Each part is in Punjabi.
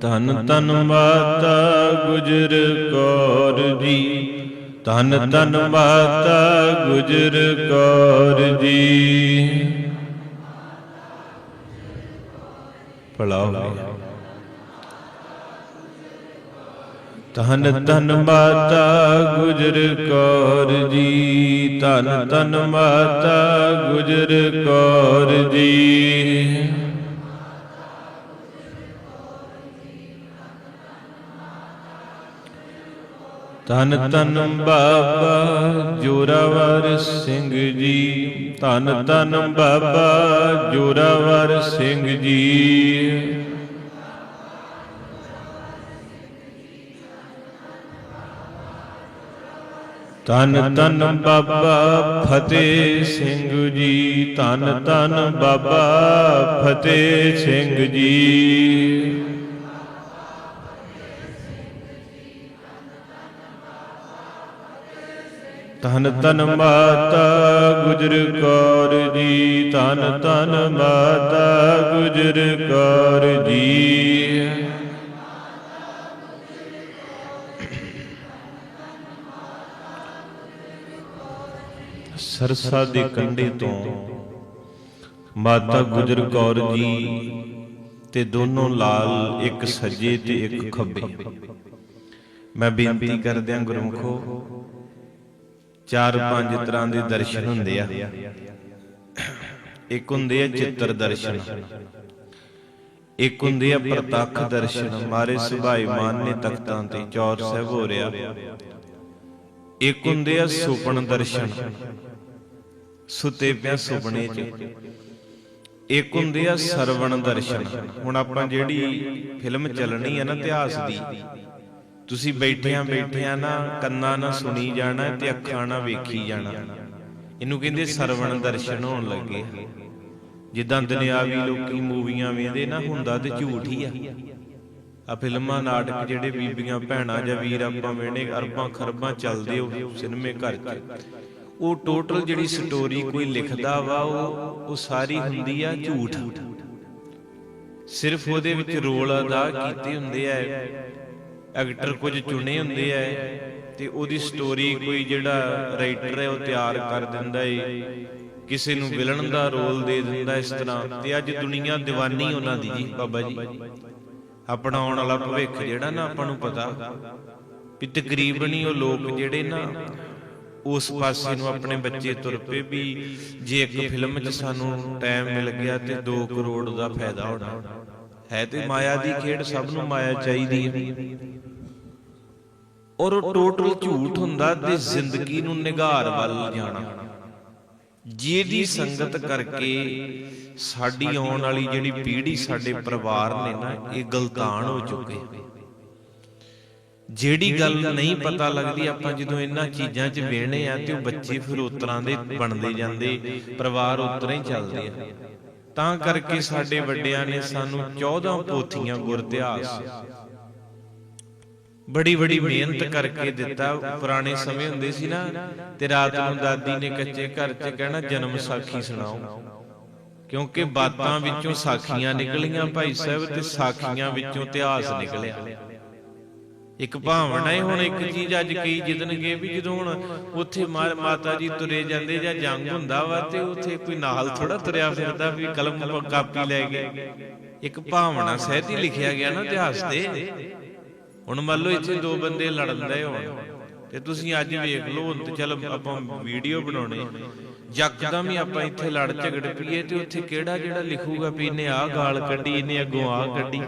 ਧੰਨ ਧੰਨ ਮਾਤਾ ਗੁਜਰ ਕੌਰ ਜੀ। ਧੰਨ ਧੰਨ ਮਾਤਾ ਗੁਜਰ ਕੌਰ ਜੀ। ਭਲਾ ਹੋਵੇ ਧੰਨ ਮਾਤਾ ਗੁਜਰ ਕੌਰ ਜੀ। ਧੰਨ ਧੰਨ ਮਾਤਾ ਗੁਜਰ ਕੌਰ ਜੀ। ਧੰਨ ਧੰਨ ਬਾਬਾ ਜੋਰਾਵਰ ਸਿੰਘ ਜੀ। ਧੰਨ ਧੰਨ ਬਾਬਾ ਜੋਰਾਵਰ ਸਿੰਘ ਜੀ। ਧੰਨ ਧੰਨ ਬਾਬਾ ਫਤਿਹ ਸਿੰਘ ਜੀ। ਧੰਨ ਧੰਨ ਬਾਬਾ ਫਤਿਹ ਸਿੰਘ ਜੀ। ਧੰਨ ਧੰਨ ਮਾਤਾ ਗੁਜਰ ਕੌਰ ਜੀ, ਧੰਨ ਧੰਨ ਮਾਤਾ ਗੁਜਰ ਕੌਰ ਜੀ। ਸਰਸਾ ਦੇ ਕੰਢੇ ਤੋਂ ਮਾਤਾ ਗੁਜਰ ਕੌਰ ਜੀ ਤੇ ਦੋਨੋਂ ਲਾਲ, ਇੱਕ ਸੱਜੇ ਤੇ ਇੱਕ ਖੱਬੇ। ਮੈਂ ਬੇਨਤੀ ਕਰਦਿਆਂ ਗੁਰਮਖੋ ਚਾਰ ਪੰਜ ਤਰ੍ਹਾਂ ਦੇ ਦਰਸ਼ਨ ਹੁੰਦੇ ਆ। ਇੱਕ ਹੁੰਦੇ ਆ ਚਿੱਤਰ ਦਰਸ਼ਨ। ਇੱਕ ਹੁੰਦੇ ਆ ਪ੍ਰਤੱਖ ਦਰਸ਼ਨ। ਮਾਰੇ ਸੁਭਾਈ ਨੇ ਤਖਤਾਂ ਤੇ ਚੌਰ ਸਾਹਿਬ ਹੋ ਰਿਹਾ। ਇੱਕ ਹੁੰਦੇ ਆ ਸੁਪਨ ਦਰਸ਼ਨ। ਸੁਤੇ ਪਿਆ ਸੁਪਨੇ 'ਚ। ਇੱਕ ਹੁੰਦੇ ਆ ਸਰਵਣ ਦਰਸ਼ਨ। ਹੁਣ ਆਪਾਂ ਜਿਹੜੀ ਫਿਲਮ ਚੱਲਣੀ ਆ ਨਾ ਇਤਿਹਾਸ ਦੀ ਤੁਸੀਂ ਬੈਠਿਆਂ ਬੈਠਿਆਂ ਨਾ ਕੰਨਾਂ ਨਾਲ ਸੁਣੀ ਜਾਣਾ ਤੇ ਅੱਖਾਂ ਨਾਲ ਵੇਖੀ ਜਾਣਾ। ਇਹਨੂੰ ਕਹਿੰਦੇ ਸਰਵਣ ਦਰਸ਼ਨ ਹੋਣ ਲੱਗੇ ਜਿੱਦਾਂ ਦੁਨਿਆਵੀ ਲੋਕੀ ਮੂਵੀਆਂ ਵੇਖਦੇ ਨਾ, ਹੁੰਦਾ ਤੇ ਝੂਠ ਹੀ ਆ। ਆ ਫਿਲਮਾਂ, ਨਾਟਕ ਜਿਹੜੇ ਬੀਬੀਆਂ, ਭੈਣਾਂ ਜਾਂ ਵੀਰ ਆਪਾਂ ਵੇਣੇ ਅਰਬਾਂ ਖਰਬਾਂ ਚੱਲਦੇ ਉਹ ਸਿਨੇਮੇ ਘਰ 'ਚ। ਉਹ ਟੋਟਲ ਜਿਹੜੀ ਸਟੋਰੀ ਕੋਈ ਲਿਖਦਾ ਵਾ, ਉਹ ਉਹ ਸਾਰੀ ਹੁੰਦੀ ਆ ਝੂਠ। ਸਿਰਫ ਉਹਦੇ ਵਿੱਚ ਰੋਲ ਅਦਾ ਕੀਤੇ ਹੁੰਦੇ ਆ। ਐਕਟਰ ਕੁਝ ਚੁਣੇ ਹੁੰਦੇ ਆ। ਤੇ ਉਹਦੀ ਸਟੋਰੀ ਕੋਈ ਜਿਹੜਾ ਰਾਈਟਰ ਹੈ ਉਹ ਤਿਆਰ ਕਰ ਦਿੰਦਾ ਏ। ਕਿਸੇ ਨੂੰ ਵਿਲਨ ਦਾ ਰੋਲ ਦੇ ਦਿੰਦਾ ਇਸ ਤਰ੍ਹਾਂ। ਤੇ ਅੱਜ ਦੁਨੀਆ دیਵਾਨੀ ਉਹਨਾਂ ਦੀ ਜੀ। ਬਾਬਾ ਜੀ। ਆਪਣਾ ਆਉਣ ਵਾਲਾ ਭਵਿੱਖ ਜਿਹੜਾ ਨਾ ਆਪਾਂ ਨੂੰ ਪਤਾ ਵੀ ਤਕਰੀਬਨ ਹੀ ਉਹ ਲੋਕ ਜਿਹੜੇ ਨਾ ਉਸ ਪਾਸੇ ਨੂੰ ਆਪਣੇ ਬੱਚੇ ਤੁਰ ਪਏ ਵੀ ਜੇ ਇੱਕ ਫਿਲਮ 'ਚ ਸਾਨੂੰ ਟਾਈਮ ਮਿਲ ਗਿਆ ਤੇ 2 ਕਰੋੜ ਦਾ ਫਾਇਦਾ ਹੋਣਾ। ਹੈ ਤੇ ਮਾਇਆ ਦੀ ਖੇਡ ਸਭ ਨੂੰ ਮਾਇਆ ਚਾਹੀਦੀ ਹੈ। ਔਰ ਉਹ ਟੋਟਲ ਝੂਠ ਹੁੰਦਾ ਤੇ ਜ਼ਿੰਦਗੀ ਨੂੰ ਨਿਗਾਰ ਵੱਲ ਜਾਣਾ। ਜਿਹਦੀ ਸੰਗਤ ਕਰਕੇ ਸਾਡੀ ਆਉਣ ਵਾਲੀ ਜਿਹੜੀ ਪੀੜ੍ਹੀ ਸਾਡੇ ਪਰਿਵਾਰ ਨੇ ਨਾ ਇਹ ਗਲਤਾਨ ਹੋ ਚੁੱਕੇ। ਜਿਹੜੀ ਗੱਲ ਨਹੀਂ ਪਤਾ ਲੱਗਦੀ ਆਪਾਂ ਜਦੋਂ ਇਹਨਾਂ ਚੀਜ਼ਾਂ 'ਚ ਵੇਣੇ ਆ ਤੇ ਉਹ ਬੱਚੇ ਫਿਰ ਉਤਰਾਂ ਦੇ ਬਣਦੇ ਜਾਂਦੇ ਪਰਿਵਾਰ ਉਤਰਾਂ ਹੀ ਚੱਲਦੇ ਆ। ਤਾਂ ਕਰਕੇ ਸਾਡੇ ਵੱਡਿਆਂ ਨੇ ਸਾਨੂੰ 14 ਪੋਥੀਆਂ ਗੁਰ ਬੜੀ ਬੜੀ ਮਿਹਨਤ ਕਰਕੇ ਦਿੱਤਾ। ਪੁਰਾਣੇ ਸਮੇਂ ਹੁੰਦੇ ਸੀ ਨਾ ਤੇ ਰਾਤ ਨੂੰ ਦਾਦੀ ਨੇ ਕੱਚੇ ਘਰ 'ਚ ਕਹਿਣਾ, ਜਨਮ ਸਾਖੀ ਸੁਣਾਓ। ਕਿਉਂਕਿ ਬਾਤਾਂ ਵਿੱਚੋਂ ਸਾਖੀਆਂ ਨਿਕਲੀਆਂ ਭਾਈ ਸਾਹਿਬ ਤੇ ਸਾਖੀਆਂ ਵਿੱਚੋਂ ਇਤਿਹਾਸ ਨਿਕਲਿਆ। ਇੱਕ ਭਾਵਨਾ ਹੈ ਹੁਣ ਇੱਕ ਚੀਜ਼ ਅੱਜ ਕਈ ਜਿੱਦਣਗੇ ਵੀ ਜਦੋਂ ਹੁਣ ਉੱਥੇ ਮਾਤਾ ਜੀ ਤੁਰੇ ਜਾਂਦੇ ਜਾਂ ਜੰਗ ਹੁੰਦਾ ਵਾ ਤੇ ਉੱਥੇ ਕੋਈ ਨਾਲ ਥੋੜਾ ਤੁਰਿਆ ਫਿਰਦਾ ਵੀ ਕਲਮ ਕਾਪੀ ਲੈ ਕੇ। ਇੱਕ ਭਾਵਨਾ ਸਹਿਤ ਲਿਖਿਆ ਗਿਆ ਨਾ ਇਤਿਹਾਸ ਤੇ। ਹੁਣ ਮੰਨ ਲਓ ਇੱਥੇ ਦੋ ਬੰਦੇ ਲੜਦੇ ਹੋਣ ਤੇ ਤੁਸੀਂ ਅੱਜ ਵੇਖ ਲਓ ਹੁਣ ਤੇ ਚੱਲ ਆਪਾਂ ਵੀਡੀਓ ਬਣਾਉਣੇ। ਯਕਦਮ ਹੀ ਆਪਾਂ ਇੱਥੇ ਲੜ ਝਗੜ ਪਈਏ ਤੇ ਉੱਥੇ ਕਿਹੜਾ ਜਿਹੜਾ ਲਿਖੂਗਾ ਵੀ ਇਹਨੇ ਆਹ ਗਾਲ ਕੱਢੀ, ਇਹਨੇ ਅੱਗੋਂ ਆਹ ਕੱਢੀ।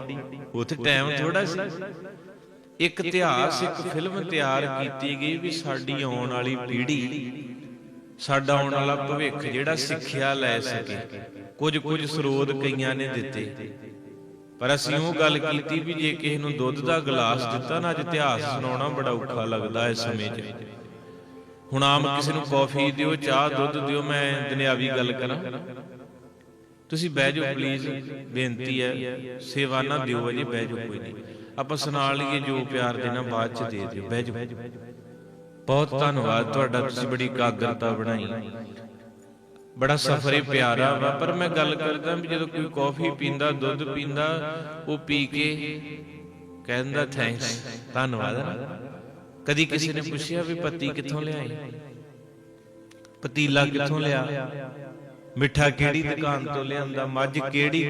ਉੱਥੇ ਟਾਈਮ ਥੋੜਾ ਸੀ। ਇੱਕ ਇਤਿਹਾਸ ਇੱਕ ਫਿਲਮ ਤਿਆਰ ਕੀਤੀ ਗਈ ਵੀ ਸਾਡੀ ਆਉਣ ਵਾਲੀ ਪੀੜ੍ਹੀ ਸਾਡਾ ਆਉਣ ਵਾਲਾ ਭਵਿੱਖ ਜਿਹੜਾ ਸਿੱਖਿਆ ਲੈ ਸਕੇ। ਕੁਝ ਕੁਝ ਸਰੋਤ ਕਈਆਂ ਨੇ ਦਿੱਤੇ। ਪਰ ਅਸੀਂ ਉਹ ਗੱਲ ਕੀਤੀ ਵੀ ਜੇ ਕਿਸੇ ਨੂੰ ਦੁੱਧ ਦਾ ਗਲਾਸ ਦਿੱਤਾ ਨਾ ਅੱਜ ਇਤਿਹਾਸ ਸੁਣਾਉਣਾ ਬੜਾ ਔਖਾ ਲੱਗਦਾ ਇਸ ਸਮੇਂ 'ਚ। ਹੁਣ ਆਮ ਕਿਸੇ ਨੂੰ ਕੌਫੀ ਦਿਓ ਚਾਹ ਦੁੱਧ ਦਿਓ ਮੈਂ ਦੁਨਿਆਵੀ ਗੱਲ ਕਰਾਂ। ਤੁਸੀਂ ਬਹਿ ਜਾਓ ਪਲੀਜ਼ ਬੇਨਤੀ ਹੈ ਸੇਵਾ ਨਾ ਦਿਓ ਅਜੇ ਬਹਿ ਜਾਓ ਕੋਈ ਨਹੀਂ ਆਪਾਂ ਸੁਣਾ ਲਈਏ ਜੋ ਪਿਆਰ ਦੇਣਾ ਬਾਅਦ ਚ ਦੇ ਦਿਓ ਬਹਿ ਜਾਓ। ਬਹੁਤ ਧੰਨਵਾਦ ਤੁਹਾਡਾ ਤੁਸੀਂ ਬੜੀ ਕਾਗਰਤਾ ਬਣਾਈ। ਬੜਾ ਸਫ਼ਰ ਹੀ ਪਿਆਰਾ ਵਾ ਪਰ ਮੈਂ ਗੱਲ ਕਰਦਾ ਵੀ ਜਦੋਂ ਕੋਈ ਕਾਫੀ ਪੀਂਦਾ ਦੁੱਧ ਪੀਂਦਾ ਉਹ ਪੀ ਕੇ ਕਹਿੰਦਾ ਥੈਂਕਸ ਧੰਨਵਾਦ ਕਦੀ ਕਿਸੇ ਨੇ ਪੁੱਛਿਆ ਵੀ ਪਤੀ ਕਿੱਥੋਂ ਲਿਆਈ? ਪਤੀਲਾ ਕਿੱਥੋਂ ਲਿਆ? ਮਿੱਠਾ ਕਿਹੜੀ ਦੁਕਾਨ ਤੋਂ ਲਿਆਂਦਾ? ਮੱਝ ਕਿਹੜੀ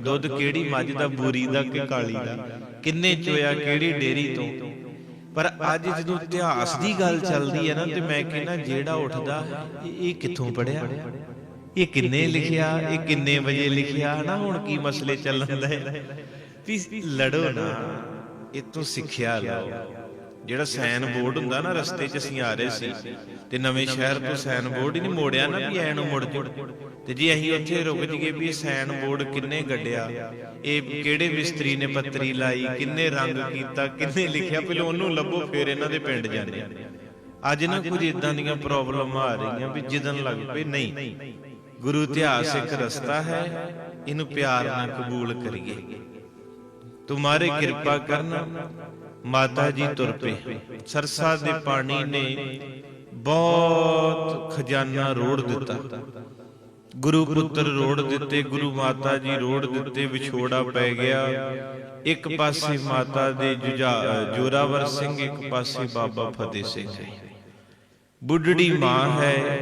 ਦੁੱਧ ਕਿਹੜੀ ਮੱਝ ਦਾ ਬੂਰੀ ਦਾ ਕਿ ਕਾਲੀ ਦਾ? ਕਿੰਨੇ ਚੋਇਆ ਕਿਹੜੀ ਡੇਰੀ ਤੋਂ? ਪਰ ਅੱਜ ਜਦੋਂ ਇਤਿਹਾਸ ਦੀ ਗੱਲ ਚੱਲਦੀ ਹੈ ਨਾ ਤੇ ਮੈਂ ਕਹਿੰਦਾ ਜਿਹੜਾ ਉੱਠਦਾ ਇਹ ਕਿੱਥੋਂ ਪੜਿਆ ਇਹ ਕਿੰਨੇ ਲਿਖਿਆ? ਇਹ ਕਿੰਨੇ ਵਜੇ ਲਿਖਿਆ? ਨਾ ਹੁਣ ਕੀ ਮਸਲੇ ਚੱਲਣ ਦੇ? ਵੀ ਲੜੋ ਨਾ। ਇਹ ਤੋਂ ਸਿੱਖਿਆ ਲਓ। ਜਿਹੜਾ ਸਾਈਨ ਬੋਰਡ ਹੁੰਦਾ ਨਾ ਰਸਤੇ 'ਚ ਅਸੀਂ ਆ ਰਹੇ ਸੀ ਤੇ ਨਵੇਂ ਸ਼ਹਿਰ ਤੋਂ ਸਾਈਨ ਬੋਰਡ ਹੀ ਨਹੀਂ ਮੋੜਿਆ ਨਾ ਵੀ ਐ ਨੂੰ ਮੁੜ ਜੁੜ ਤੇ ਜੇ ਅਸੀਂ ਉੱਥੇ ਰੁਕ ਜੀਏ ਵੀ ਸਾਈਨ ਬੋਰਡ ਕਿੰਨੇ ਗੱਡਿਆ ਇਹ ਕਿਹੜੇ ਮਿਸਤਰੀ ਨੇ ਪੱਤਰੀ ਲਾਈ ਕਿੰਨੇ ਰੰਗ ਕੀਤਾ ਕਿੰਨੇ ਲਿਖਿਆ ਪਹਿਲਾਂ ਉਹਨੂੰ ਲੱਭੋ ਫਿਰ ਇਹਨਾਂ ਦੇ ਪਿੰਡ ਜਾਂਦੇ ਅੱਜ ਨਾ ਕੁਝ ਇਦਾਂ ਦੀਆਂ ਪ੍ਰੋਬਲਮਾਂ ਆ ਰਹੀਆਂ ਵੀ ਜਿੱਦਨ ਲੱਗ ਪਏ ਨਹੀਂ ਗੁਰੂ ਇਤਿਹਾਸ ਇੱਕ ਰਸਤਾ ਹੈ ਇਹਨੂੰ ਪਿਆਰ ਨਾਲ ਕਬੂਲ ਕਰੀਏ। ਤੁਮਾਰੇ ਕਿਰਪਾ ਕਰਨਾ ਮਾਤਾ ਜੀ ਤੁਰ ਪਏ। ਸਰਸਾ ਦੇ ਪਾਣੀ ਨੇ ਬਹੁਤ ਖਜ਼ਾਨਾ ਰੋੜ ਦਿੱਤਾ। ਗੁਰੂ ਪੁੱਤਰ ਰੋੜ ਦਿੱਤੇ, ਗੁਰੂ ਮਾਤਾ ਜੀ ਰੋੜ ਦਿੱਤੇ, ਵਿਛੋੜਾ ਪੈ ਗਿਆ। ਇੱਕ ਪਾਸੇ ਮਾਤਾ ਦੇ ਜੁਝਾ- ਜੋਰਾਵਰ ਸਿੰਘ, ਇੱਕ ਪਾਸੇ ਬਾਬਾ ਫਤਿਹ ਸਿੰਘ। ਬੁੱਢੜੀ ਮਾਂ ਹੈ,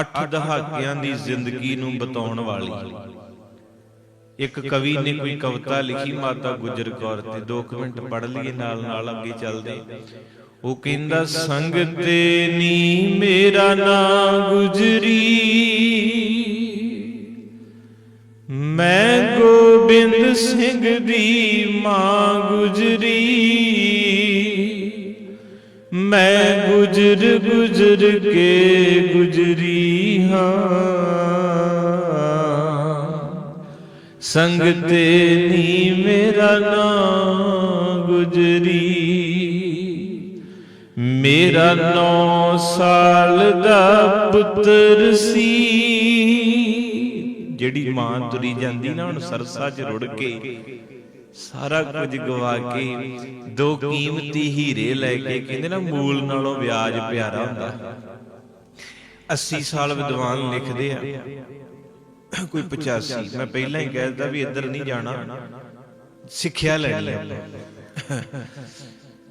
ਅੱਠ ਦਹਾਕਿਆਂ ਦੀ ਜ਼ਿੰਦਗੀ ਨੂੰ ਬਤਾਉਣ ਵਾਲੀ। ਇੱਕ ਕਵੀ ਨੇ ਕੋਈ ਕਵਿਤਾ ਲਿਖੀ, ਮਾਤਾ ਗੁਜਰ ਕੌਰ ਤੇ 2 ਮਿੰਟ ਪੜ੍ਹ ਲਈਏ, ਨਾਲ ਨਾਲ ਅੱਗੇ ਚੱਲਦੇ ਉਹ ਕਹਿੰਦਾ, ਸੰਗ ਤੇ ਨੀ ਮੇਰਾ ਨਾਂ ਗੁਜਰੀ। ਮੈਂ ਗੋਬਿੰਦ ਸਿੰਘ ਦੀ ਮਾਂ ਗੁਜਰੀ। ਮੈਂ ਗੁਜਰ ਗੁਜਰ ਕੇ ਗੁਜਰੀ ਹਾਂ। ਸੰਗ ਤੇ ਨੀ ਮੇਰਾ ਨਾਮ ਗੁਜਰੀ। ਮੇਰਾ 9 ਸਾਲ ਦਾ ਪੁੱਤਰ ਸੀ। ਜਿਹੜੀ ਮਾਂ ਤੁਰੀ ਜਾਂਦੀ ਨਾ ਹੁਣ ਸਰਸਾ 'ਚ ਰੁੜ ਕੇ, ਸਾਰਾ ਕੁਝ ਗਵਾ ਕੇ, ਦੋ ਕੀਮਤੀ ਹੀਰੇ ਲੈ ਕੇ, ਕਹਿੰਦੇ ਨਾ ਮੂਲ ਨਾਲੋਂ ਵਿਆਜ ਪਿਆਰਾ ਹੁੰਦਾ। 80 ਸਾਲ ਵਿਦਵਾਨ ਲਿਖਦੇ ਆ। ਕੋਈ 85 ਮੈਂ ਪਹਿਲਾਂ ਹੀ ਕਹਿ ਦਿੱਤਾ ਵੀ ਇੱਧਰ ਨਹੀਂ ਜਾਣਾ। ਸਿੱਖਿਆ ਲੈਣੀ ਆਪਾਂ।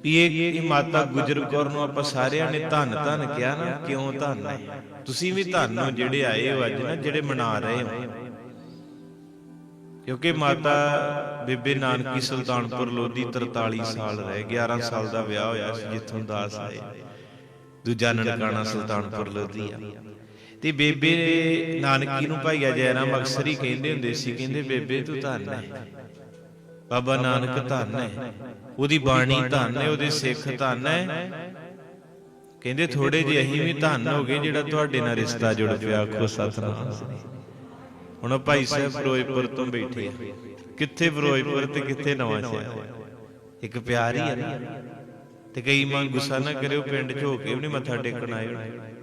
ਵੀ ਇਹ ਇਹ ਮਾਤਾ ਗੁਜਰ ਕੌਰ ਨੂੰ ਆਪਾਂ ਸਾਰਿਆਂ ਨੇ ਧੰਨ ਧੰਨ ਕਿਹਾ ਨਾ ਕਿਉਂ ਧੰਨ ਹੈ ਤੁਸੀਂ ਵੀ ਧੰਨ ਹੋ ਜਿਹੜੇ ਆਏ ਹੋ ਅੱਜ ਨਾ ਜਿਹੜੇ ਮਨਾ ਰਹੇ ਹੋ। ਕਿਉਂਕਿ ਮਾਤਾ ਬੀਬੀ ਨਾਨਕੀ ਸੁਲਤਾਨਪੁਰ ਲੋਧੀ 43 ਸਾਲ ਰਹਿ 11 ਸਾਲ ਦਾ ਵਿਆਹ ਹੋਇਆ ਸੀ ਜਿੱਥੋਂ ਦਾਸ ਆਏ ਦੂਜਾ ਨਨਕਾਣਾ ਸੁਲਤਾਨਪੁਰ ਲੋਧੀ ਆ। ਤੇ ਬੇਬੇ ਨਾਨਕੀ ਨੂੰ ਭਾਈਆ ਜੈਰਾਮ ਅਕਸਰ ਹੀ ਕਹਿੰਦੇ ਹੁੰਦੇ ਸੀ, ਕਹਿੰਦੇ, ਬੇਬੇ, ਤੂੰ ਧੰਨ ਹੈ। ਬਾਬਾ ਨਾਨਕ ਧੰਨ ਹੈ। ਉਹਦੀ ਬਾਣੀ ਧੰਨ ਹੈ, ਉਹਦੇ ਸਿੱਖ ਧੰਨ ਹੈ। ਕਹਿੰਦੇ ਥੋੜੇ ਜਿਹੇ ਅਸੀਂ ਵੀ ਧੰਨ ਹੋ ਗਏ ਜਿਹੜਾ ਤੁਹਾਡੇ ਨਾਲ ਰਿਸ਼ਤਾ ਜੁੜ ਪਿਆ, ਆਖੋ ਸਤਨਾਮ ਹੁਣ ਭਾਈ ਸਾਹਿਬ ਫਿਰੋਜ਼ਪੁਰ ਤੋਂ ਬੈਠੇ ਆ। ਕਿੱਥੇ ਫਿਰੋਜ਼ਪੁਰ ਤੇ ਕਿੱਥੇ ਨਵਾਂ ਸ਼ਹਿਰ? ਇੱਕ ਪਿਆਰ ਹੀ ਆ ਤੇ ਕਈ ਮਨ ਗੁੱਸਾ ਨਾ ਕਰਿਓ, ਪਿੰਡ 'ਚ ਹੋ ਕੇ ਵੀ ਨਹੀਂ ਮੱਥਾ ਟੇਕਣ ਆਏ। ਹੋਣੇ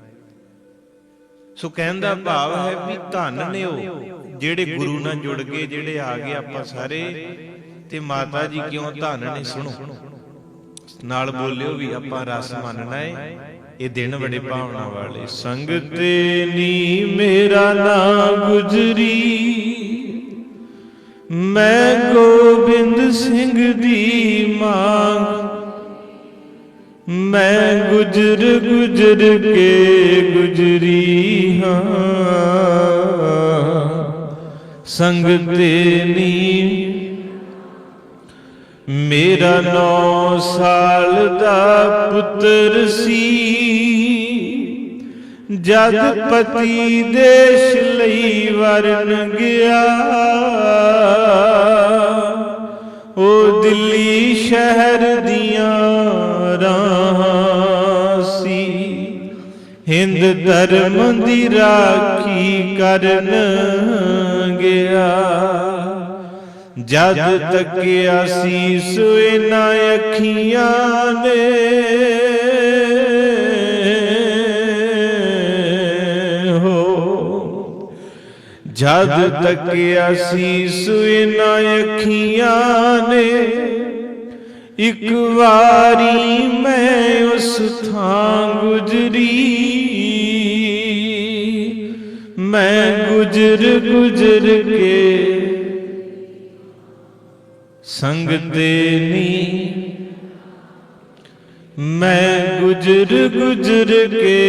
ਸੋ ਕਹਿੰਦਾ ਭਾਵ ਹੈ ਵੀ ਧੰਨ ਨੇ ਉਹ ਜਿਹੜੇ ਗੁਰੂ ਨਾਲ ਜੁੜ ਗਏ ਜਿਹੜੇ ਆ ਗਏ ਆਪਾਂ ਸਾਰੇ ਤੇ ਮਾਤਾ ਜੀ ਕਿਉਂ ਧੰਨ ਨੇ ਸੁਣੋ। ਨਾਲ ਬੋਲਿਓ ਵੀ ਆਪਾਂ ਰਸ ਮੰਨਣਾ ਏ ਇਹ ਦਿਨ ਬੜੇ ਭਾਵਨਾ ਵਾਲੇ ਸੰਗ ਤੇ ਨੀ ਮੇਰਾ ਨਾਂ ਗੁਜਰੀ। ਮੈਂ ਗੋਬਿੰਦ ਸਿੰਘ ਦੀ ਮਾਂ। ਮੈਂ। ਗੁਜਰ ਗੁਜਰ ਕੇ ਗੁਜਰੀ ਹਾਂ। ਸੰਗ ਤੇ ਮੇਰਾ 9 ਸਾਲ ਦਾ ਪੁੱਤਰ ਸੀ। ਜਦ ਪਤੀ ਦੇਸ਼ ਲਈ ਵਰਨ ਗਿਆ। ਉਹ ਦਿੱਲੀ ਸ਼ਹਿਰ ਦੀਆਂ ਰਾਹਾਂ ਹਿੰਦ ਧਰਮ ਦੀ ਰਾਖੀ ਕਰਨ ਗਿਆ। ਜਦ ਤੱਕਿਆ ਸੀ ਸੋਏ ਨਾ ਅੱਖੀਆਂ ਨੇ ਹੋ। ਜਦ ਤੱਕਿਆ ਸੀ ਸੋਏ ਅੱਖੀਆਂ ਨੇ, ਇੱਕ ਵਾਰੀ ਮੈਂ ਉਸ ਥਾਂ ਗੁਜਰੀ। ਮੈਂ ਗੁਜਰ ਗੁਜਰ ਕੇ ਸੰਗ ਤੇ ਮੈਂ ਗੁਜਰ ਗੁਜਰ ਕੇ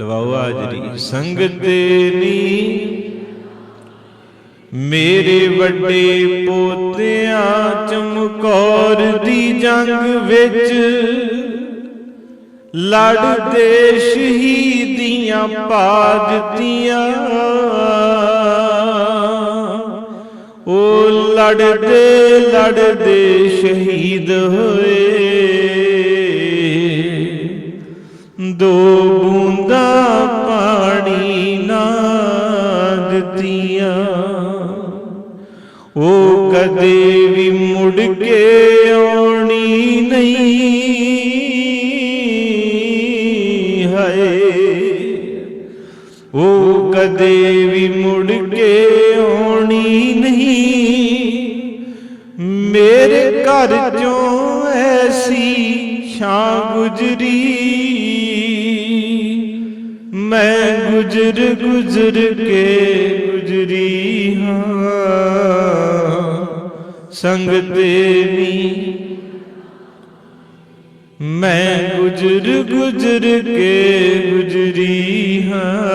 ਲਵਾਓ ਹਾਜ਼ਰੀ, ਸੰਗ ਤੇ ਮੇਰੇ ਵੱਡੇ ਪੋਤਿਆਂ ਚਮਕੌਰ ਦੀ ਜੰਗ ਵਿੱਚ ਲੜਦੇ ਸ਼ਹੀਦੀਆਂ ਪਾ ਦਿੱਤੀਆਂ ਉਹ ਲੜਦੇ ਲੜਦੇ ਸ਼ਹੀਦ ਹੋਏ। ਦੋ ਬੂੰਦਾਂ ਪਾਣੀ ਨਾ ਦਿੱਤੀਆਂ। ਉਹ ਕਦੇ ਵੀ ਮੁੜ ਕੇ ਕਦੇ ਵੀ ਮੁੜ ਕੇ ਆਉਣੀ ਨਹੀਂ। ਮੇਰੇ ਘਰ ਚੋਂ ਐਸੀ ਛਾਂ ਗੁਜਰੀ। ਮੈਂ ਗੁਜਰ ਗੁਜਰ ਕੇ ਗੁਜਰੀ ਹਾਂ। ਸੰਗ ਤੇਰੀ ਮੈਂ ਗੁਜਰ ਗੁਜਰ ਕੇ ਗੁਜਰੀ ਹਾਂ।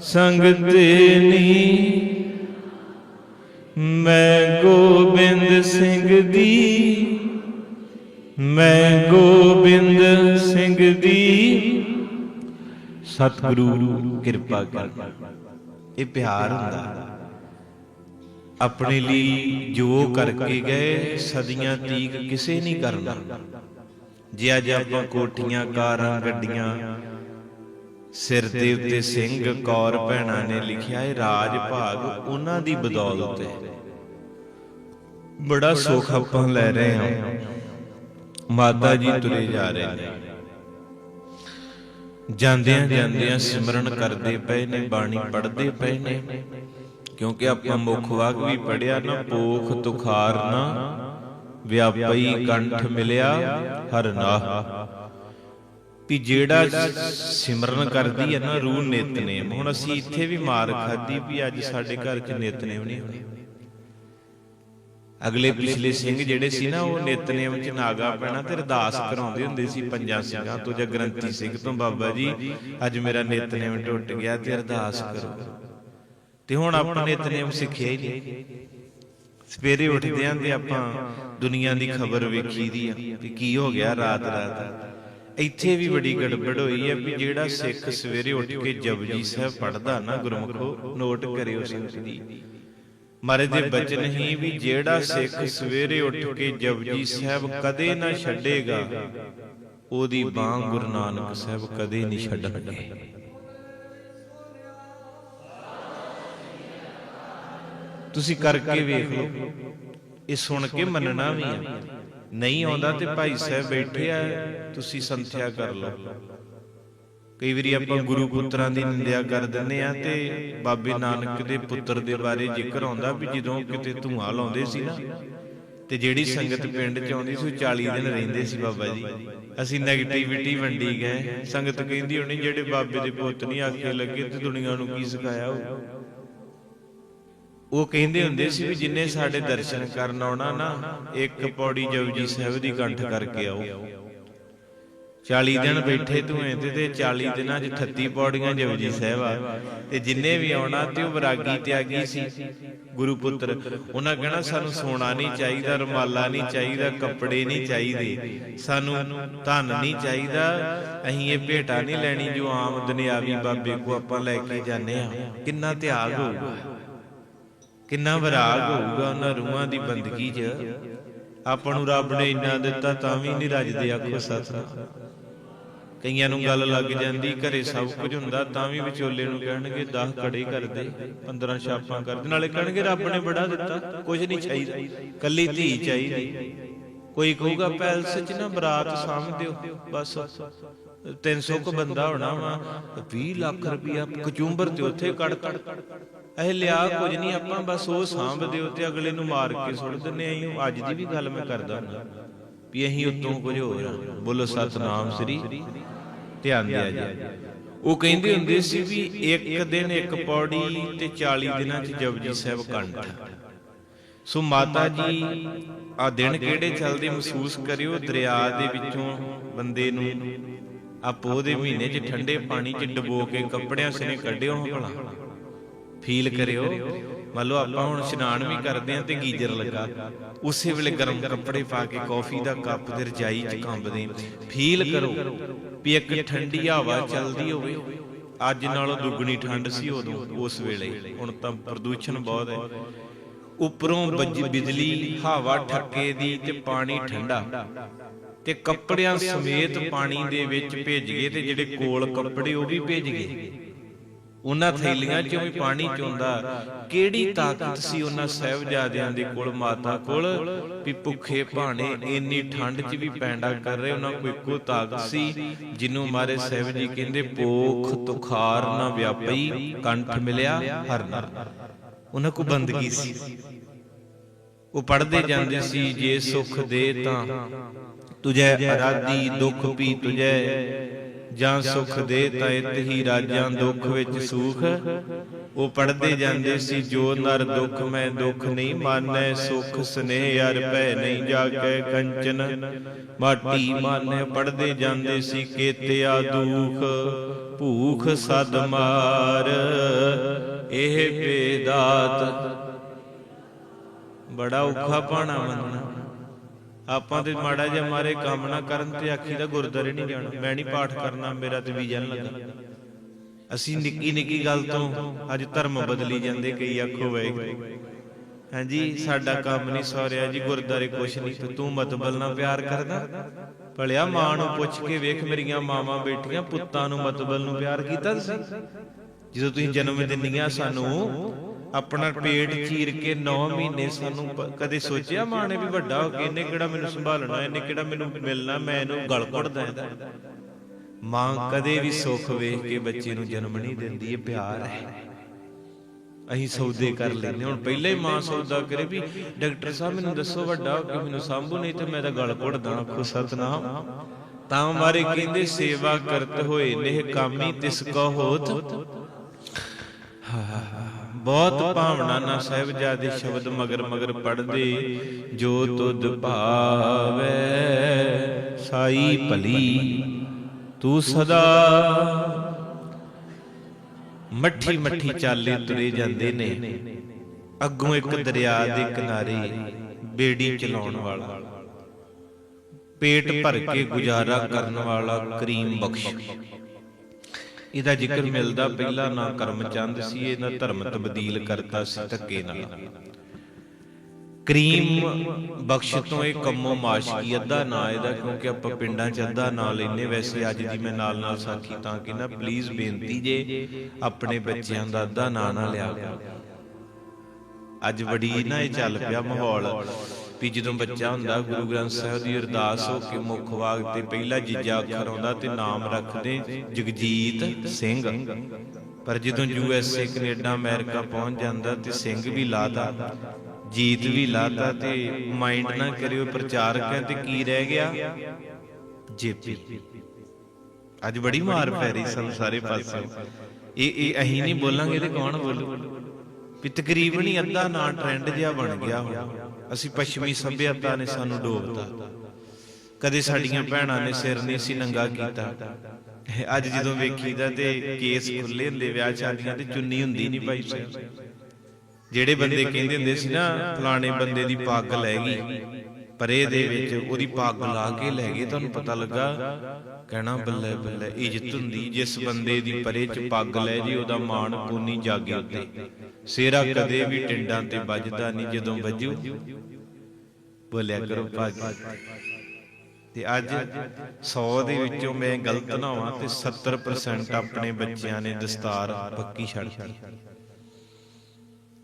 ਸੰਗ ਤੇਰੀ ਮੈਂ ਗੋਬਿੰਦ ਸਿੰਘ ਦੀ। ਮੈਂ ਗੋਬਿੰਦ ਸਿੰਘ ਦੀ। ਸਤਿਗੁਰੂ, ਕਿਰਪਾ ਕਰ ਇਹ ਪਿਆਰ ਹੁੰਦਾ। ਆਪਣੇ ਲਈ ਜੋ ਕਰਕੇ ਗਏ ਸਦੀਆਂ ਤੀਕ ਕਿਸੇ ਨਹੀਂ ਕਰਨਾ। ਜੇ ਅੱਜ ਆਪਾਂ ਕੋਠੀਆਂ ਕਾਰਾਂ ਗੱਡੀਆਂ ਸਿਰ ਦੇ ਉੱਤੇ ਸਿੰਘ ਕੌਰ ਭੈਣਾਂ ਨੇ ਲਿਖਿਆ ਹੈ ਰਾਜ ਭਾਗ ਉਹਨਾਂ ਦੀ ਬਦੌਲਤ ਹੈ ਬੜਾ ਸੁੱਖ ਆਪਾਂ ਲੈ ਰਹੇ ਹਾਂ। ਮਾਤਾ ਜੀ ਤੁਰੇ ਜਾ ਰਹੇ ਨੇ। ਜਾਂਦਿਆਂ ਜਾਂਦਿਆਂ ਸਿਮਰਨ ਕਰਦੇ ਪਏ ਨੇ ਬਾਣੀ ਪੜ੍ਹਦੇ ਪਏ ਨੇ। ਕਿਉਂਕਿ ਆਪਾਂ ਮੁੱਖ ਵਾਕ ਵੀ ਪੜਿਆ ਨਾ ਪੋਖ ਤੁਖਾਰ ਨਾ ਵਿਆਪਈ ਕੰਠ ਮਿਲਿਆ ਹਰ ਨਾਹ। ਵੀ ਜਿਹੜਾ ਸਿਮਰਨ ਕਰਦੀ ਹੈ ਨਾ ਰੂਹ ਨਿਤਨੇਮ ਹੁਣ ਅਸੀਂ ਇੱਥੇ ਵੀ ਮਾਰ ਖਾਦੀ ਵੀ ਅੱਜ ਸਾਡੇ ਘਰ 'ਚ ਨਿਤਨੇਮ ਨਹੀਂ ਹੋਣੀ ਅਗਲੇ ਪਿਛਲੇ ਸਿੰਘ ਜਿਹੜੇ ਸੀ ਨਾ ਉਹ ਨਿਤਨੇਮ 'ਚ ਨਾਗਾ ਪੈਣਾ ਤੇ ਅਰਦਾਸ ਕਰਾਉਂਦੇ ਹੁੰਦੇ ਸੀ ਪੰਜਾਂ ਸਿੰਘਾਂ ਤੋਂ ਜਾਂ ਗ੍ਰੰਥੀ ਸਿੰਘ ਤੋਂ ਬਾਬਾ ਜੀ ਅੱਜ ਮੇਰਾ ਨਿਤਨੇਮ ਟੁੱਟ ਗਿਆ ਤੇ ਅਰਦਾਸ ਕਰੋ। ਤੇ ਹੁਣ ਆਪਾਂ ਨਿਤਨੇਮ ਸਿੱਖਿਆ ਹੀ ਨਹੀਂ। ਸਵੇਰੇ ਉੱਠਦੇ ਆਂ ਤੇ ਆਪਾਂ ਦੁਨੀਆ ਦੀ ਖਬਰ ਵੇਖੀ ਦੀ ਆ ਵੀ ਕੀ ਹੋ ਗਿਆ ਰਾਤ ਰਾਤ। ਇੱਥੇ ਵੀ ਬੜੀ ਗੜਬੜ ਹੋਈ ਹੈ ਵੀ ਜਿਹੜਾ ਸਿੱਖ ਸਵੇਰੇ ਉੱਠ ਕੇ ਜਪਜੀ ਸਾਹਿਬ ਪੜਦਾ ਨਾ ਗੁਰਮਖੋ ਨੋਟ ਕਰਿਓ ਸੰਗਤ ਜੀ ਮਾਰੇ ਦੇ ਬਚਨ ਹੀ ਵੀ ਜਿਹੜਾ ਸਿੱਖ ਸਵੇਰੇ ਉੱਠ ਕੇ ਜਪਜੀ ਸਾਹਿਬ ਕਦੇ ਨਾ ਛੱਡੇਗਾ। ਉਹਦੀ ਬਾਹ ਗੁਰੂ ਨਾਨਕ ਸਾਹਿਬ ਕਦੇ ਨਹੀਂ ਛੱਡਣਗੇ। ਤੁਸੀਂ ਕਰਕੇ ਵੇਖ ਲਓ। ਇਹ ਸੁਣ ਕੇ ਮੰਨਣਾ ਵੀ ਹੈ ਨਹੀਂ ਆਉਂਦਾ ਤੇ ਭਾਈ ਸਾਹਿਬ ਬੈਠੇ ਆ, ਤੁਸੀਂ ਸੰਥਿਆ ਕਰ ਲਓ। ਕਈ ਵਾਰੀ ਆਪਾਂ ਗੁਰੂ ਪੁੱਤਰਾਂ ਦੀ ਨਿੰਦਿਆ ਕਰ ਦਿੰਦੇ ਆ ਤੇ ਬਾਬੇ ਨਾਨਕ ਦੇ ਪੁੱਤਰ ਦੇ ਬਾਰੇ ਜ਼ਿਕਰ ਆਉਂਦਾ ਵੀ ਜਦੋਂ ਕਿਤੇ ਧੂਆਂ ਲਾਉਂਦੇ ਸੀ ਨਾ, ਤੇ ਜਿਹੜੀ ਸੰਗਤ ਪਿੰਡ ਚ ਆਉਂਦੀ ਸੀ ਉਹ 40 ਦਿਨ ਰਹਿੰਦੇ ਸੀ ਬਾਬਾ ਜੀ। ਅਸੀਂ 네ਗੇਟਿਵਿਟੀ ਵੰਡੀ ਗਏ। ਸੰਗਤ ਕਹਿੰਦੀ ਹੋਣੀ, ਜਿਹੜੇ ਬਾਬੇ ਦੇ ਪੁੱਤ ਨਹੀਂ ਆਖੇ ਲੱਗੇ ਤੇ ਦੁਨੀਆ ਨੂੰ ਕੀ ਸਿਖਾਇਆ ਉਹ? ਉਹ ਕਹਿੰਦੇ ਹੁੰਦੇ ਸੀ ਵੀ ਜਿੰਨੇ ਸਾਡੇ ਦਰਸ਼ਨ ਕਰਨ ਆਉਣਾ ਨਾ ਇੱਕ ਪੌੜੀ ਜਪਜੀ ਸਾਹਿਬ ਦੀ ਕੰਠ ਕਰਕੇ ਆਓ। 40 ਦਿਨ ਬੈਠੇ ਧੂਏ ਤੇ ਤੇ 40 ਦਿਨਾਂ 'ਚ 38 ਪੌੜੀਆਂ ਜਪਜੀ ਸਾਹਿਬ ਆ। ਤੇ ਜਿੰਨੇ ਵੀ ਆਉਣਾ ਤੇ ਉਹ ਵਿਰਾਗੀ ਤਿਆਗੀ ਸੀ। ਗੁਰੂ ਪੁੱਤਰ ਉਹਨਾਂ ਕਹਿਣਾ ਸਾਨੂੰ ਸੋਨਾ ਨਹੀਂ ਚਾਹੀਦਾ ਰੁਮਾਲਾ ਨਹੀਂ ਚਾਹੀਦਾ ਕੱਪੜੇ ਨਹੀਂ ਚਾਹੀਦੇ। ਸਾਨੂੰ ਧਨ ਨਹੀਂ ਚਾਹੀਦਾ। ਅਸੀਂ ਇਹ ਭੇਟਾ ਨਹੀਂ ਲੈਣੀ ਜੋ ਆਮ ਦੁਨਿਆਵੀ ਬਾਬੇ ਕੋ ਆਪਾਂ ਲੈ ਕੇ ਜਾਂਦੇ ਆ ਕਿੰਨਾ ਤਿਆਗ ਹੋਊਗਾ ਕਿੰਨਾ ਵਿਰਾਗ ਹੋਊਗਾ ਉਹਨਾਂ ਰੂਹਾਂ ਦੀ ਬੰਦਗੀ 'ਚ। ਆਪਾਂ ਨੂੰ ਰੱਬ ਨੇ ਇੰਨਾ ਦਿੱਤਾ ਤਾਂ ਵੀ ਨਹੀਂ ਰੱਜਦੇ ਆਖੋ ਸਤਨਾਮ ਕਈਆਂ ਨੂੰ ਗੱਲ ਲੱਗ ਜਾਂਦੀ ਘਰੇ ਸਭ ਕੁਝ ਹੁੰਦਾ ਤਾਂ ਵੀ ਵਿਚੋਲੇ ਨੂੰ ਕਹਿਣਗੇ 10 ਕੜੇ ਕਰਦੇ 15 ਛਾਪਾਂ ਕਰਦੇ। ਨਾਲੇ ਕਹਿਣਗੇ ਰੱਬ ਨੇ ਬੜਾ ਦਿੱਤਾ ਕੁਝ ਨਹੀਂ ਚਾਹੀਦਾ। ਕੱਲੀ ਧੀ ਚਾਹੀਦੀ। ਕੋਈ ਕਹੂਗਾ ਪੈਲਸ 'ਚ ਨਾ ਬਰਾਤ ਸਾਂਭ ਦਿਓ ਬਸ। 300 ਕੁ ਬੰਦਾ ਹੋਣਾ ਵਾ 20 ਲੱਖ ਰੁਪਇਆ ਕਚੂੰਬਰ ਤੇ ਉੱਥੇ ਕੱਢ ਕੱਢ ਇਹ ਲਿਆ ਕੁਝ ਨਹੀਂ ਆਪਾਂ ਬਸ ਉਹ ਸਾਂਭ ਦਿਓ ਤੇ ਅਗਲੇ ਨੂੰ ਮਾਰ ਕੇ ਸੁੱਟ ਦਿੰਨੇ ਆਂ ਅੱਜ ਦੀ ਵੀ ਗੱਲ ਮੈਂ ਕਰਦਾ ਹੁੰਦਾ। ਵੀ ਅਸੀਂ ਉਤੋਂ ਕੁਝ ਹੋਰ ਬੋਲੋ ਸਤਨਾਮ ਸ੍ਰੀ। ਧਿਆਨ ਦਿਆ ਜੀ। ਉਹ ਕਹਿੰਦੇ ਹੁੰਦੇ ਸੀ ਵੀ ਇੱਕ ਦਿਨ ਇੱਕ ਪੌੜੀ ਤੇ 40 ਦਿਨਾਂ ਚ ਜਪਜੀ ਸਾਹਿਬ ਕੰਠ। ਸੋ ਮਾਤਾ ਜੀ ਆ ਦਿਨ ਕਿਹੜੇ ਚੱਲਦੇ ਮਹਿਸੂਸ ਕਰਿਓ? ਦਰਿਆ ਦੇ ਵਿੱਚੋਂ ਬੰਦੇ ਨੂੰ ਆ ਪੋਹ ਦੇ ਮਹੀਨੇ 'ਚ ਠੰਡੇ ਪਾਣੀ 'ਚ ਡਬੋ ਕੇ ਕੱਪੜਿਆਂ ਸਨੇ ਕੱਢਿਓ ਭਲਾ ਫੀਲ ਕਰਿਓ। ਮੰਨ ਲਓ ਆਪਾਂ ਹੁਣ ਇਸ਼ਨਾਨ ਵੀ ਕਰਦੇ ਆਂ ਤੇ ਗੀਜ਼ਰ ਲੱਗਾ। ਉਸੇ ਵੇਲੇ ਗਰਮ ਕੱਪੜੇ ਪਾ ਕੇ ਕੌਫੀ ਦਾ ਕੱਪ ਤੇ ਰਜਾਈ 'ਚ ਕੰਬਦੇ ਫੀਲ ਕਰੋ ਵੀ ਇੱਕ ਠੰਡੀ ਹਵਾ ਚੱਲਦੀ ਹੋਵੇ। ਅੱਜ ਨਾਲੋਂ ਦੁੱਗਣੀ ਠੰਡ ਸੀ ਉਦੋਂ, ਉਸ ਵੇਲੇ। ਹੁਣ ਤਾਂ ਪ੍ਰਦੂਸ਼ਣ ਬਹੁਤ ਹੈ। ਉੱਪਰੋਂ ਬਿਜਲੀ, ਹਵਾ ਠੱਕੇ ਦੀ ਤੇ ਪਾਣੀ ਠੰਡਾ। ਤੇ ਕੱਪੜਿਆਂ ਸਮੇਤ ਪਾਣੀ ਦੇ ਵਿੱਚ ਭੇਜ ਗਏ ਤੇ ਜਿਹੜੇ ਕੋਲ ਕੱਪੜੇ ਉਹ ਵੀ ਭੇਜ ਗਏ। ਉਹਨਾਂ ਥੈਲੀਆਂ ਚੋਂ ਵੀ ਪਾਣੀ ਚੋਂਦਾ। ਕਿਹੜੀ ਤਾਕਤ ਸੀ ਉਹਨਾਂ ਸਹਿਬਜ਼ਾਦਿਆਂ ਦੇ ਕੋਲ ਮਾਤਾ ਕੋਲ? ਵੀ ਭੁੱਖੇ ਭਾਣੇ ਇੰਨੀ ਠੰਡ 'ਚ ਵੀ ਪੈਂਡਾ ਕਰ ਰਹੇ ਉਹਨਾਂ ਕੋਲ ਇੱਕੋ ਤਾਕਤ ਸੀ ਜਿਹਨੂੰ ਮਾਰੇ ਸਾਹਿਬ ਜੀ ਕਹਿੰਦੇ ਪੋਖ ਤੁਖਾਰ ਨਾ ਵਿਆਪਈ ਕੰਠ ਮਿਲਿਆ ਹਰ ਨਰ ਉਹਨਾਂ ਕੋ ਬੰਦਗੀ ਸੀ। ਉਹ ਪੜਦੇ ਜਾਂਦੇ ਸੀ ਜੇ ਸੁਖ ਦੇ ਤਾਂ। ਤੁਝੈ ਅਰਾਧੀ ਦੁਖ ਵੀ ਤੁਝੈ। ਜਾਂ ਸੁਖ ਦੇ ਤਾਂ ਇਤ ਹੀ ਰਾਜਾਂ ਦੁੱਖ ਵਿੱਚ ਸੁਖ। ਉਹ ਪੜਦੇ ਜਾਂਦੇ ਸੀ, ਜੋ ਨਰ ਦੁੱਖ ਮੈਂ ਦੁੱਖ ਨਹੀਂ ਮਾਨੈ, ਸੁਖ ਸਨੇਹ ਅਰ ਭੈ ਨਹੀਂ ਜਾਗੈ ਕੰਚਨ। ਮਾਟੀ ਮਾਨੈ ਪੜਦੇ ਜਾਂਦੇ ਸੀ, ਕੇਤਿਆ ਦੁਖ, ਭੂਖ ਸਦ ਮਾਰ। ਇਹ ਬੇਦਾਤ ਬੜਾ ਔਖਾ ਪਾਣਾ ਮੰਨਣਾ। ਆਪਾਂ ਤੇ ਮਾੜਾ ਜਿਹਾ ਮਾਰੇ ਕੰਮ ਨਾ ਕਰਨ ਤੇ ਆਖੀ ਦਾ ਗੁਰਦਾਰੇ ਨਹੀਂ ਜਾਣਾ। ਮੈਂ ਨਹੀਂ ਪਾਠ ਕਰਨਾ, ਮੇਰਾ ਤੇ ਵੀਜ਼ਾ ਲੱਗਾ ਅਸੀਂ ਨਿੱਕੀ ਨਿੱਕੀ ਗੱਲ ਤੋਂ ਅੱਜ ਧਰਮ ਬਦਲੀ ਜਾਂਦੇ, ਕਈ ਆਖੋ ਵੈਗਰੂ ਹਾਂਜੀ, ਸਾਡਾ ਕੰਮ ਨਹੀਂ ਸੌਰਿਆ ਜੀ ਗੁਰਦਾਰੇ ਕੁਛ ਨਹੀਂ, ਤੇ ਤੂੰ ਮਤਬਲ ਨਾਲ ਪਿਆਰ ਕਰਦਾ। ਭਲਿਆ ਮਾਂ ਨੂੰ ਪੁੱਛ ਕੇ ਵੇਖ ਮੇਰੀਆਂ ਮਾਵਾਂ ਬੇਟੀਆਂ ਪੁੱਤਾਂ ਨੂੰ ਮਤਬਲ ਨੂੰ ਪਿਆਰ ਕੀਤਾ ਤੁਸੀਂ? ਜਦੋਂ ਤੁਸੀਂ ਜਨਮ ਦਿੰਦੀਆਂ ਸਾਨੂੰ ਆਪਣਾ ਪੇਟ ਚੀਰ ਕੇ 9 ਮਹੀਨੇ ਸਾਨੂੰ ਕਦੇ ਸੋਚਿਆ ਮਾਂ ਨੇ ਵੀ ਵੱਡਾ ਹੋ ਕੇ ਇਹਨੇ ਕਿਹੜਾ ਮੈਨੂੰ ਸੰਭਾਲਣਾ ਇਹਨੇ ਕਿਹੜਾ ਮੈਨੂੰ ਮਿਲਣਾ ਮੈਂ ਇਹਨੂੰ ਗਲ ਘੁੱਟਦਾ ਇਹਦਾ ਮਾਂ ਕਦੇ ਵੀ ਸੁੱਖ ਵੇਖ ਕੇ ਬੱਚੇ ਨੂੰ ਜਨਮ ਨਹੀਂ ਦਿੰਦੀ ਇਹ ਪਿਆਰ ਹੈ। ਅਸੀਂ ਸੌਦੇ ਕਰ ਲੈਂਦੇ ਹੁਣ ਪਹਿਲਾਂ ਹੀ ਮਾਂ ਸੌਦਾ ਕਰੇ ਵੀ ਡਾਕਟਰ ਸਾਹਿਬ ਮੈਨੂੰ ਦੱਸੋ ਵੱਡਾ ਹੋ ਕੇ ਮੈਨੂੰ ਸੰਭੂ ਨਹੀਂ ਤੇ ਮੈਂ ਤਾਂ ਗਲ ਘੁੱਟਦਾ ਆਖੋ ਸਤਨਾਮ। ਤਾਂ ਮਾਰੇ ਕਹਿੰਦੇ ਸੇਵਾ ਕਰਤ ਹੋਏ ਨੇਹ ਕਾਮੀ ਤਿਸ ਕੋ ਹੋਤ ਬਹੁਤ ਭਾਵਨਾ ਨਾਲ ਸਾਹਿਬਜ਼ਾਦੇ ਸ਼ਬਦ ਮਗਰ ਮਗਰ ਪੜਦੇ ਜੋ ਤੁਧ ਭਾਵੈ। ਸਾਈ ਭਲੀ ਤੂੰ ਸਦਾ ਮੱਠੀ ਮੱਠੀ ਚਾਲੇ ਤੁਰੇ ਜਾਂਦੇ ਨੇ। ਅੱਗੋਂ ਇੱਕ ਦਰਿਆ ਦੇ ਕਿਨਾਰੇ ਬੇੜੀ ਚਲਾਉਣ ਵਾਲਾ। ਪੇਟ ਭਰ ਕੇ ਗੁਜ਼ਾਰਾ ਕਰਨ ਵਾਲਾ ਕਰੀਮ ਬਖਸ਼। ਇਹਦਾ ਜ਼ਿਕਰ ਮਿਲਦਾ ਪਹਿਲਾ ਨਾਂ ਕਰਮਚੰਦ ਸੀ ਇਹਦਾ ਧਰਮ ਤਬਦੀਲ ਕਰਤਾ ਸੀ ਧੱਕੇ ਨਾਲ। ਕਰੀਮ ਬਖਸ਼ ਤੋਂ ਇਹ ਕੰਮੋ ਮਾਸ਼ਕੀ ਅੱਧਾ ਨਾਂ ਇਹਦਾ ਕਿਉਂਕਿ ਆਪਾਂ ਪਿੰਡਾਂ 'ਚ ਅੱਧਾ ਨਾਂ ਲੈਨੇ ਵੈਸੇ ਅੱਜ ਦੀ ਮੈਂ ਨਾਲ ਨਾਲ ਸਾਖੀ ਤਾਂ ਕਿ ਨਾ ਪਲੀਜ਼ ਬੇਨਤੀ ਜੇ ਆਪਣੇ ਬੱਚਿਆਂ ਦਾ ਅੱਧਾ ਨਾਂ ਨਾ ਲਿਆ ਕਰੋ। ਅੱਜ ਬੜੀ ਨਾ ਇਹ ਚੱਲ ਪਿਆ ਮਾਹੌਲ। ਵੀ ਜਦੋਂ ਬੱਚਾ ਹੁੰਦਾ, ਗੁਰੂ ਗ੍ਰੰਥ ਸਾਹਿਬ ਦੀ ਅਰਦਾਸ ਹੋ ਕੇ ਮੁੱਖ ਵਾਗ ਤੇ ਪਹਿਲਾ ਜੀਜਾ ਅੱਖਰ ਆਉਂਦਾ ਤੇ ਨਾਮ ਰੱਖਦੇ, ਜਗਜੀਤ ਸਿੰਘ। ਪਰ ਜਦੋਂ ਯੂ ਐਸ ਏ ਕੈਨੇਡਾ, ਅਮਰੀਕਾ ਪਹੁੰਚ ਜਾਂਦਾ ਤੇ ਸਿੰਘ ਵੀ ਲਾਤਾ, ਜੀਤ ਵੀ ਲਾਤਾ ਤੇ ਮਾਈਂਡ ਨਾ ਕਰਿਓ ਪ੍ਰਚਾਰਕ ਹੈ ਤੇ ਕੀ ਰਹਿ ਗਿਆ? ਜੇਪੀ। ਅੱਜ ਬੜੀ ਮਾਰ ਪੈ ਰਹੀ ਸਾਨੂੰ ਸਾਰੇ ਪਾਸੇ। ਇਹ ਇਹ ਅਹੀਂ ਨਹੀਂ ਬੋਲਾਂਗੇ ਤੇ ਕੌਣ ਬੋਲੂ? ਵੀ ਤਕਰੀਬਨ ਹੀ ਅੱਧਾ ਨਾ ਟ੍ਰੈਂਡ ਜਿਹਾ ਬਣ ਗਿਆ ਹੁਣ। ਅਸੀਂ ਪੱਛਮੀ ਸੱਭਿਅਤਾ ਨੇ ਸਾਨੂੰ ਡੋਬਤਾ। ਕਦੇ ਸਾਡੀਆਂ ਭੈਣਾਂ ਨੇ ਸਿਰ ਨਹੀਂ ਸੀ ਨੰਗਾ ਕੀਤਾ। ਅੱਜ ਜਦੋਂ ਵੇਖੀਦਾ ਤੇ ਕੇਸ ਖੁੱਲੇ ਹੁੰਦੇ, ਵਿਆਹ ਸ਼ਾਦੀਆਂ ਤੇ ਚੁੰਨੀ ਹੁੰਦੀ ਨਹੀਂ ਭਾਈ ਸਾਹਿਬ ਜਿਹੜੇ ਬੰਦੇ ਕਹਿੰਦੇ ਹੁੰਦੇ ਸੀ ਨਾ, ਫਲਾਣੇ ਬੰਦੇ ਦੀ ਪੱਗ ਲੈ ਗਈ, ਪਰੇ ਦੇ ਵਿੱਚ ਉਹਦੀ ਪੱਗ ਲਾ ਕੇ ਲੈ ਗਏ, ਤੁਹਾਨੂੰ ਪਤਾ ਲੱਗਾ? ਕਹਿਣਾ ਬੱਲੇ ਬੱਲੇ, ਇੱਜ਼ਤ ਹੁੰਦੀ। ਜਿਸ ਬੰਦੇ ਦੀ ਪਰੇ ਚ ਪੱਗ ਲੈ ਜੀ ਉਹਦਾ ਮਾਣ ਪੂਨੀ ਜਾਗੇ ਉੱਤੇ। ਸੇਰਾ ਕਦੇ ਵੀ ਟਿੰਡਾਂ ਤੇ ਵੱਜਦਾ ਨਹੀਂ ਜਦੋਂ ਵੱਜੂ। ਬੋਲਿਆ ਕਰੋ ਪੱਗ ਤੇ ਅੱਜ 100 ਦੇ ਵਿੱਚੋਂ ਮੈਂ ਗਲਤ ਨਾ ਹੋਵਾਂ ਤੇ 70% ਆਪਣੇ ਬੱਚਿਆਂ ਨੇ ਦਸਤਾਰ ਪੱਕੀ ਛੱਡਤੀ।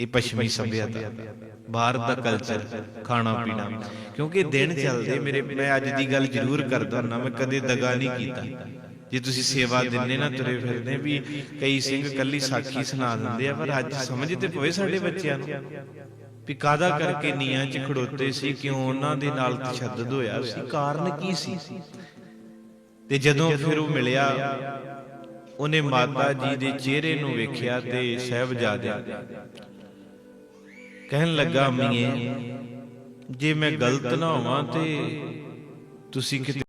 ਇਹ ਪੱਛਮੀ ਸਭਿਅਤਾ। ਬਾਹਰ ਦਾ ਕਲਚਰ ਖਾਣਾ ਪੀਣਾ। ਕਿਉਂਕਿ ਦਿਨ ਚੱਲਦੇ ਮੇਰੇ ਮੈਂ ਅੱਜ ਦੀ ਗੱਲ ਜ਼ਰੂਰ ਕਰਦਾ ਨਾ ਮੈਂ ਕਦੇ ਦਗਾ ਨਹੀਂ ਕੀਤਾ। ਜੇ ਤੁਸੀਂ ਸੇਵਾ ਦਿੰਨੇ ਨਾ ਤੁਰੇ ਫਿਰਦੇ ਵੀ ਕਈ ਸਿੰਘ ਕੱਲੀ ਸਾਖੀ ਸੁਣਾ ਦਿੰਦੇ ਆ ਪਰ ਅੱਜ ਸਮਝ ਤੇ ਪਵੇ ਸਾਡੇ ਬੱਚਿਆਂ ਨੂੰ ਵੀ ਕਾਦਾ ਕਰਕੇ ਨੀਆਂ 'ਚ ਖੜੋਤੇ ਸੀ ਕਿਉਂ ਉਹਨਾਂ ਦੇ ਨਾਲ ਤਸ਼ੱਦਦ ਹੋਇਆ ਸੀ? ਕਾਰਨ ਕੀ ਸੀ? ਤੇ ਜਦੋਂ ਫਿਰ ਉਹ ਮਿਲਿਆ ਉਹਨੇ ਮਾਤਾ ਜੀ ਦੇ ਚਿਹਰੇ ਨੂੰ ਵੇਖਿਆ ਤੇ ਸਹਿਬਜ਼ਾਦਿਆਂ ਕਹਿਣ ਲੱਗਾ ਮੀਏ ਜੇ ਮੈਂ ਗਲਤ ਨਾ ਹੋਵਾਂ ਤੇ ਤੁਸੀਂ